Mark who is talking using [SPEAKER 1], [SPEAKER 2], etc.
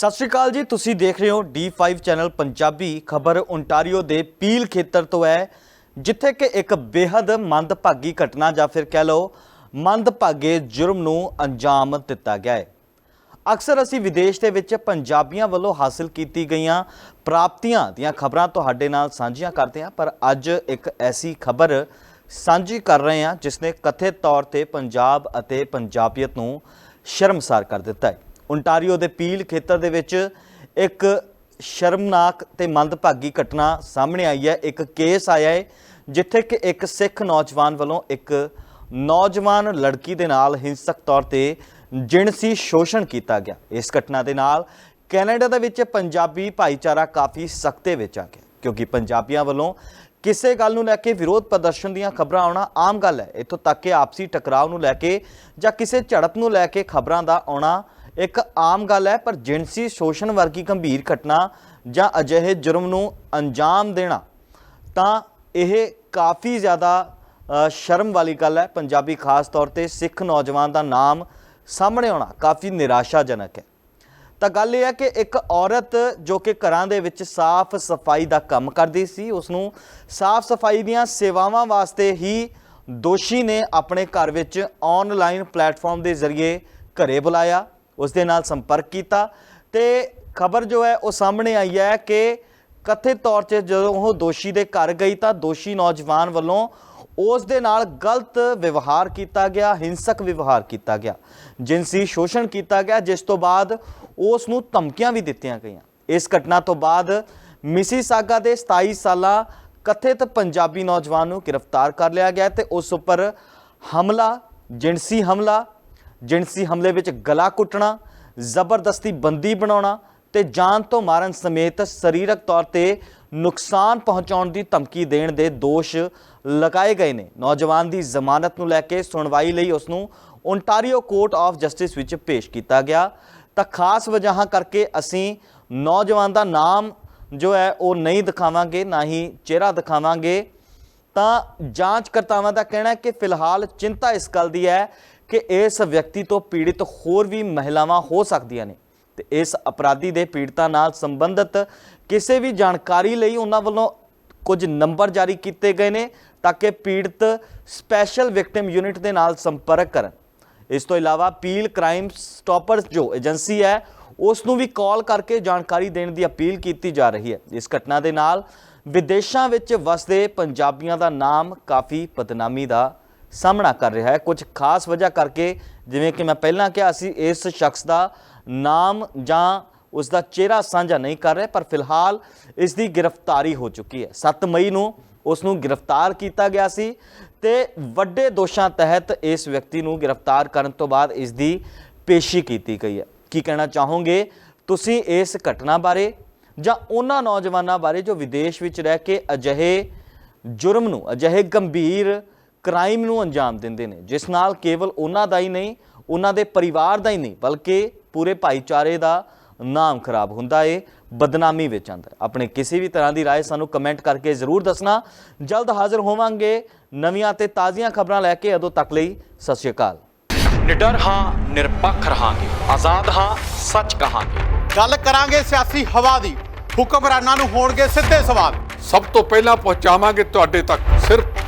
[SPEAKER 1] ਸਤਿ ਸ਼੍ਰੀ ਅਕਾਲ ਜੀ, ਤੁਸੀਂ ਦੇਖ ਰਹੇ ਹੋ D5 ਚੈਨਲ ਪੰਜਾਬੀ। ਖਬਰ ਓਨਟਾਰੀਓ ਦੇ ਪੀਲ ਖੇਤਰ ਤੋਂ ਹੈ, ਜਿੱਥੇ ਕਿ ਇੱਕ ਬੇहद ਮੰਦਭਾਗੀ ਘਟਨਾ ਜਾਂ ਫਿਰ ਕਹਿ ਲਓ ਮੰਦਭਾਗੇ ਜੁਰਮ ਨੂੰ ਅੰਜਾਮ ਦਿੱਤਾ ਗਿਆ ਹੈ। ਅਕਸਰ ਅਸੀਂ ਵਿਦੇਸ਼ ਦੇ ਵਿੱਚ ਪੰਜਾਬੀਆਂ ਵੱਲੋਂ ਹਾਸਲ ਕੀਤੀ ਗਈਆਂ ਪ੍ਰਾਪਤੀਆਂ ਦੀਆਂ ਖਬਰਾਂ ਤੁਹਾਡੇ ਨਾਲ ਸਾਂਝੀਆਂ ਕਰਦੇ ਹਾਂ, ਪਰ ਅੱਜ ਇੱਕ ਐਸੀ ਖਬਰ ਸਾਂਝੀ ਕਰ ਰਹੇ ਹਾਂ, ਜਿਸ ਨੇ ਕਥਿਤ ਤੌਰ ਤੇ ਪੰਜਾਬ ਅਤੇ ਪੰਜਾਬੀਅਤ ਨੂੰ ਸ਼ਰਮਸਾਰ ਕਰ ਦਿੱਤਾ ਹੈ। ਓਨਟਾਰੀਓ ਦੇ ਪੀਲ ਖੇਤਰ ਦੇ ਵਿੱਚ ਇੱਕ ਸ਼ਰਮਨਾਕ ਤੇ ਮੰਦਭਾਗੀ ਘਟਨਾ ਸਾਹਮਣੇ ਆਈ ਹੈ। ਇੱਕ ਕੇਸ ਆਇਆ ਹੈ ਜਿੱਥੇ ਕਿ ਇੱਕ ਸਿੱਖ ਨੌਜਵਾਨ ਵੱਲੋਂ ਇੱਕ ਨੌਜਵਾਨ ਲੜਕੀ ਦੇ ਨਾਲ ਹਿੰਸਕ ਤੌਰ ਤੇ ਜਿਣਸੀ ਸ਼ੋਸ਼ਣ ਕੀਤਾ ਗਿਆ। ਇਸ ਘਟਨਾ ਦੇ ਨਾਲ ਕੈਨੇਡਾ ਦੇ ਵਿੱਚ ਪੰਜਾਬੀ ਭਾਈਚਾਰਾ ਕਾਫੀ ਸਖਤੇ ਵਿੱਚ ਆ ਗਿਆ, ਕਿਉਂਕਿ ਪੰਜਾਬੀਆਂ ਵੱਲੋਂ ਕਿਸੇ ਗੱਲ ਨੂੰ ਲੈ ਕੇ ਵਿਰੋਧ ਪ੍ਰਦਰਸ਼ਨ ਦੀਆਂ ਖਬਰਾਂ ਆਉਣਾ ਆਮ ਗੱਲ ਹੈ। ਇੱਥੋਂ ਤੱਕ ਕਿ ਆਪਸੀ ਟਕਰਾਅ ਨੂੰ ਲੈ ਕੇ ਜਾਂ ਕਿਸੇ ਝੜਪ ਨੂੰ ਲੈ ਕੇ ਖਬਰਾਂ ਦਾ ਆਉਣਾ ਇੱਕ ਆਮ ਗੱਲ ਹੈ, ਪਰ ਜਿਣਸੀ ਸ਼ੋਸ਼ਣ ਵਰਗੀ ਗੰਭੀਰ ਘਟਨਾ ਜਾਂ ਅਜਿਹੇ ਜੁਰਮ ਨੂੰ ਅੰਜਾਮ ਦੇਣਾ, ਤਾਂ ਇਹ ਕਾਫੀ ਜ਼ਿਆਦਾ ਸ਼ਰਮ ਵਾਲੀ ਗੱਲ ਹੈ। ਪੰਜਾਬੀ ਖਾਸ ਤੌਰ ਤੇ ਸਿੱਖ ਨੌਜਵਾਨ ਦਾ ਨਾਮ ਸਾਹਮਣੇ ਆਉਣਾ ਕਾਫੀ ਨਿਰਾਸ਼ਾਜਨਕ ਹੈ। ਤਾਂ ਗੱਲ ਇਹ ਹੈ ਕਿ ਇੱਕ ਔਰਤ ਜੋ ਕਿ ਘਰਾਂ ਦੇ ਵਿੱਚ ਸਾਫ਼ ਸਫ਼ਾਈ ਦਾ ਕੰਮ ਕਰਦੀ ਸੀ ਉਸ ਨੂੰ ਸਾਫ਼ ਸਫ਼ਾਈ ਦੀਆਂ ਸੇਵਾਵਾਂ ਵਾਸਤੇ ਹੀ ਦੋਸ਼ੀ ਨੇ ਆਪਣੇ ਘਰ ਵਿੱਚ ਆਨਲਾਈਨ ਪਲੇਟਫਾਰਮ ਦੇ ਜ਼ਰੀਏ ਘਰੇ ਬੁਲਾਇਆ। ਉਸ ਦੇ ਨਾਲ ਸੰਪਰਕ ਕੀਤਾ ਤੇ ਖਬਰ ਜੋ ਹੈ ਉਹ ਸਾਹਮਣੇ ਆਈ ਹੈ ਕਿ ਕਥਿਤ ਤੌਰ ਤੇ ਜਦੋਂ ਉਹ ਦੋਸ਼ੀ ਦੇ ਘਰ ਗਈ ਤਾਂ ਦੋਸ਼ੀ ਨੌਜਵਾਨ ਵੱਲੋਂ ਉਸ ਦੇ ਨਾਲ ਗਲਤ ਵਿਵਹਾਰ ਕੀਤਾ ਗਿਆ, ਹਿੰਸਕ ਵਿਵਹਾਰ ਕੀਤਾ ਗਿਆ, ਜਿਨਸੀ ਸ਼ੋਸ਼ਣ ਕੀਤਾ ਗਿਆ, ਜਿਸ ਤੋਂ ਬਾਅਦ ਉਸ ਨੂੰ ਧਮਕੀਆਂ ਵੀ ਦਿੱਤੀਆਂ ਗਈਆਂ। ਇਸ ਘਟਨਾ ਤੋਂ ਬਾਅਦ ਮਿਸੀਸਾਗਾ ਦੇ 27 ਸਾਲਾ ਕਥਿਤ ਪੰਜਾਬੀ ਨੌਜਵਾਨ ਨੂੰ ਗ੍ਰਿਫਤਾਰ ਕਰ ਲਿਆ ਗਿਆ ਤੇ ਉਸ ਉੱਪਰ ਹਮਲਾ, ਜਿਨਸੀ ਹਮਲਾ ਜਿਨਸੀ ਹਮਲੇ ਵਿੱਚ ਗਲਾ ਕੁੱਟਣਾ ਜ਼ਬਰਦਸਤੀ ਬੰਦੀ ਬਣਾਉਣਾ ਤੇ ਜਾਨ ਤੋਂ ਮਾਰਨ ਸਮੇਤ ਸਰੀਰਕ ਤੌਰ ਤੇ ਨੁਕਸਾਨ ਪਹੁੰਚਾਉਣ ਦੀ ਧਮਕੀ ਦੇਣ ਦੇ ਦੋਸ਼ ਲਗਾਏ ਗਏ ਨੇ। ਨੌਜਵਾਨ ਦੀ ਜ਼ਮਾਨਤ ਨੂੰ ਲੈ ਕੇ ਸੁਣਵਾਈ ਲਈ ਉਸ ਨੂੰ ਓਨਟਾਰੀਓ ਕੋਰਟ ਆਫ ਜਸਟਿਸ ਵਿੱਚ ਪੇਸ਼ ਕੀਤਾ ਗਿਆ। ਤਾਂ ਖਾਸ ਵਜ੍ਹਾ ਕਰਕੇ ਅਸੀਂ ਨੌਜਵਾਨ ਦਾ ਨਾਮ ਜੋ ਹੈ ਉਹ ਨਹੀਂ ਦਿਖਾਵਾਂਗੇ, ਨਾ ਹੀ ਚਿਹਰਾ ਦਿਖਾਵਾਂਗੇ। ਤਾਂ ਜਾਂਚਕਰਤਾਵਾਂ ਦਾ ਕਹਿਣਾ ਹੈ ਕਿ ਫਿਲਹਾਲ ਚਿੰਤਾ ਇਸ ਗੱਲ ਦੀ ਹੈ ਕਿ ਇਸ ਵਿਅਕਤੀ ਤੋਂ ਪੀੜਿਤ ਹੋਰ ਵੀ ਮਹਿਲਾਵਾਂ ਹੋ ਸਕਦੀਆਂ ਨੇ ਤੇ ਇਸ ਅਪਰਾਧੀ ਦੇ ਪੀੜਤਾਂ ਨਾਲ ਸੰਬੰਧਿਤ ਕਿਸੇ ਵੀ ਜਾਣਕਾਰੀ ਲਈ ਉਹਨਾਂ ਵੱਲੋਂ ਕੁਝ ਨੰਬਰ ਜਾਰੀ ਕੀਤੇ ਗਏ ਨੇ ਤਾਂ ਕਿ ਪੀੜਤ ਸਪੈਸ਼ਲ ਵਿਕਟਿਮ ਯੂਨਿਟ ਦੇ ਨਾਲ ਸੰਪਰਕ ਕਰਨ। ਇਸ ਤੋਂ ਇਲਾਵਾ ਪੀਲ ਕ੍ਰਾਈਮ ਸਟਾਪਰਸ ਜੋ ਏਜੰਸੀ ਹੈ, ਉਸ ਨੂੰ ਵੀ ਕਾਲ ਕਰਕੇ ਜਾਣਕਾਰੀ ਦੇਣ ਦੀ ਅਪੀਲ ਕੀਤੀ ਜਾ ਰਹੀ ਹੈ। ਇਸ ਘਟਨਾ ਦੇ ਨਾਲ ਵਿਦੇਸ਼ਾਂ ਵਿੱਚ ਵਸਦੇ ਪੰਜਾਬੀਆਂ ਦਾ ਨਾਮ ਕਾਫੀ ਬਦਨਾਮੀ ਦਾ ਸਾਹਮਣਾ ਕਰ ਰਿਹਾ ਹੈ। ਕੁਝ ਖਾਸ ਵਜ੍ਹਾ ਕਰਕੇ, ਜਿਵੇਂ ਕਿ ਮੈਂ ਪਹਿਲਾਂ ਕਿਹਾ ਸੀ, ਇਸ ਸ਼ਖਸ ਦਾ ਨਾਮ ਜਾਂ ਉਸ ਦਾ ਚਿਹਰਾ ਸਾਂਝਾ ਨਹੀਂ ਕਰ ਰਹੇ, ਪਰ ਫਿਲਹਾਲ ਇਸ ਦੀ ਗ੍ਰਿਫਤਾਰੀ ਹੋ ਚੁੱਕੀ ਹੈ। 7 ਮਈ ਨੂੰ ਉਸ ਨੂੰ ਗ੍ਰਿਫਤਾਰ ਕੀਤਾ ਗਿਆ ਸੀ ਤੇ ਵੱਡੇ ਦੋਸ਼ਾਂ ਤਹਿਤ ਇਸ ਵਿਅਕਤੀ ਨੂੰ ਗ੍ਰਿਫਤਾਰ ਕਰਨ ਤੋਂ ਬਾਅਦ ਇਸ ਦੀ ਪੇਸ਼ੀ ਕੀਤੀ ਗਈ ਹੈ। ਕੀ ਕਹਿਣਾ ਚਾਹੋਗੇ? ਤੁਸੀਂ ਇਸ ਘਟਨਾ ਬਾਰੇ ਜਾਂ ਉਹਨਾਂ ਨੌਜਵਾਨਾਂ ਬਾਰੇ ਜੋ ਵਿਦੇਸ਼ ਵਿੱਚ ਰਹਿ ਕੇ ਅਜਿਹੇ ਜੁਰਮ ਨੂੰ, ਅਜਿਹੇ ਗੰਭੀਰ ਕ੍ਰਾਈਮ ਨੂੰ ਅੰਜਾਮ ਦਿੰਦੇ ਨੇ ਜਿਸ ਨਾਲ ਕੇਵਲ ਉਹਨਾਂ ਦਾ ਹੀ ਨਹੀਂ ਉਹਨਾਂ ਦੇ ਪਰਿਵਾਰ ਦਾ ਹੀ ਨਹੀਂ ਬਲਕਿ ਪੂਰੇ ਭਾਈਚਾਰੇ ਦਾ ਨਾਮ ਖਰਾਬ ਹੁੰਦਾ ਏ ਬਦਨਾਮੀ ਵਿੱਚ ਆਉਂਦਾ ਹੈ। ਆਪਣੇ ਕਿਸੇ ਵੀ ਤਰ੍ਹਾਂ ਦੀ رائے ਸਾਨੂੰ ਕਮੈਂਟ ਕਰਕੇ ਜ਼ਰੂਰ ਦੱਸਣਾ ਜਲਦ ਹਾਜ਼ਰ ਹੋਵਾਂਗੇ ਨਵੀਆਂ ਤੇ ਤਾਜ਼ੀਆਂ ਖਬਰਾਂ ਲੈ ਕੇ ਉਦੋਂ ਤੱਕ ਲਈ ਸਤਿ ਸ਼੍ਰੀ ਅਕਾਲ
[SPEAKER 2] ਨਿਡਰ ਹਾਂ ਨਿਰਪੱਖ ਰਹਾਂਗੇ ਆਜ਼ਾਦ ਹਾਂ ਸੱਚ ਕਹਾਂਗੇ
[SPEAKER 3] ਗੱਲ ਕਰਾਂਗੇ ਸਿਆਸੀ ਹਵਾ ਦੀ ਹੁਕਮਰਾਨਾਂ ਨੂੰ ਹੋਣਗੇ ਸਿੱਧੇ ਸਵਾਲ
[SPEAKER 4] ਸਭ ਤੋਂ ਪਹਿਲਾਂ ਪਹੁੰਚਾਵਾਂਗੇ ਤੁਹਾਡੇ ਤੱਕ ਸਿਰਫ